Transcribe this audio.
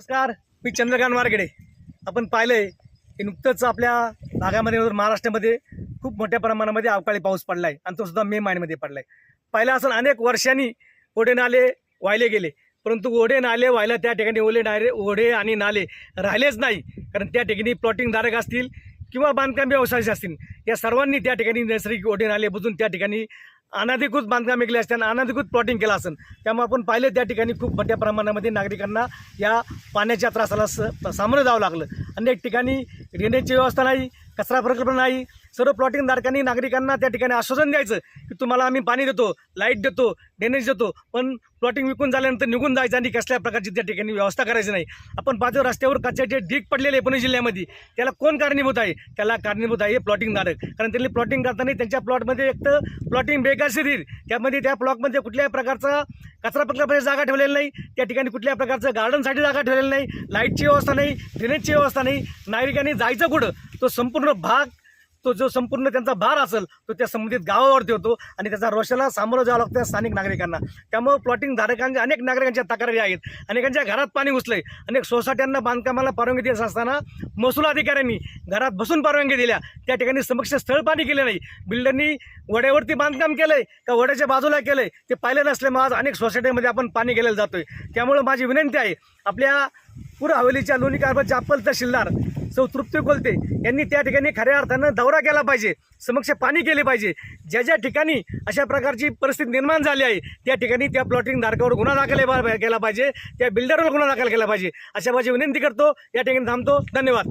नमस्कार मी चंद्रकांत मार्गडे आपण पाहिलंय की नुकतंच आपल्या भागामध्ये महाराष्ट्रामध्ये खूप मोठ्या प्रमाणामध्ये अवकाळी पाऊस पडला आहे आणि तो सुद्धा मे महिन्यामध्ये पडला आहे पहिला असं अनेक वर्षांनी ओढे नाले वाहिले गेले परंतु ओढे नाले व्हायला त्या ठिकाणी ओले नाले ओढे आणि नाले राहिलेच नाही. कारण त्या ठिकाणी प्लॉटिंगधारक असतील किंवा बांधकाम व्यवसाय असतील या सर्वांनी त्या ठिकाणी नैसर्गिक ओढे नाले बुजून त्या ठिकाणी अनाधिकृत बांधकामे असते आणि अनाधिकृत प्लॉटिंग केलं असेल. त्यामुळे आपण पाहिले त्या ठिकाणी खूप मोठ्या प्रमाणामध्ये नागरिकांना या पाण्याच्या त्रासाला स सामोरं जावं लागलं. अनेक ठिकाणी ड्रेनेजची व्यवस्था नाही कचरा प्रकल्प नाही. सर्व प्लॉटिंगधारकांनी नागरिकांना त्या ठिकाणी आश्वासन द्यायचं की तुम्हाला आम्ही पाणी देतो लाइट देतो ड्रेनेज देतो पण प्लॉटिंग विकून झाल्यानंतर निघून जायचं आणि कसल्या प्रकारची त्या ठिकाणी व्यवस्था करायची नाही. आपण पाहतो रस्त्यावर कचऱ्याचे ढीक पडलेले आहे पुणे जिल्ह्यामध्ये. त्याला कोण कारणीभूत आहे? त्याला कारणीभूत आहे प्लॉटिंगधारक कारण त्यांनी प्लॉटिंग करताना त्यांच्या प्लॉटमध्ये एक तर प्लॉटिंग बेकायदेशीर त्यामध्ये त्या प्लॉटमध्ये कुठल्याही प्रकारचा कचरा प्रकल्पाची जागा ठेवलेली नाही. त्या ठिकाणी कुठल्याही प्रकारचं गार्डनसाठी जागा ठेवलेली नाही. लाईटची व्यवस्था नाही ड्रेनेजची व्यवस्था नाही. नागरिकांनी जायचं कुठं? तो संपूर्ण भाग तो जो संपूर्ण त्यांचा भार असेल तो त्या संबंधित गावावरती होतो आणि त्याचा रोषाला सामोरं जावं लागतं स्थानिक नागरिकांना. त्यामुळं प्लॉटिंग धारकांच्या अनेक नागरिकांच्या तक्रारी आहेत. अनेकांच्या घरात पाणी घुसलंय. अनेक सोसायट्यांना बांधकामाला परवानगी देत असताना महसूल अधिकाऱ्यांनी घरात बसून परवानगी दिल्या. त्या ठिकाणी समक्ष स्थळ पाणी केले नाही. बिल्डरनी वड्यावरती बांधकाम केलंय का वड्याच्या बाजूला केलंय ते पाहिलं नसल्यामुळे आज अनेक सोसायटीमध्ये आपण पाणी गेलेलं जातोय. त्यामुळं माझी विनंती आहे आपल्या पूर हवेलीच्या लोणी कारभारचे अप्पल तहसीलदार सौ तृप्ती कोलते. यांनी त्या ठिकाणी खऱ्या अर्थानं दौरा केला पाहिजे. समक्ष पाणी केले पाहिजे. ज्या ज्या ठिकाणी अशा प्रकारची परिस्थिती निर्माण झाली आहे त्या ठिकाणी त्या प्लॉटिंग धारकावर गुन्हा दाखल केला पाहिजे. त्या बिल्डरवर गुन्हा दाखल केला पाहिजे. अशा माझी विनंती करतो. या ठिकाणी थांबतो. धन्यवाद.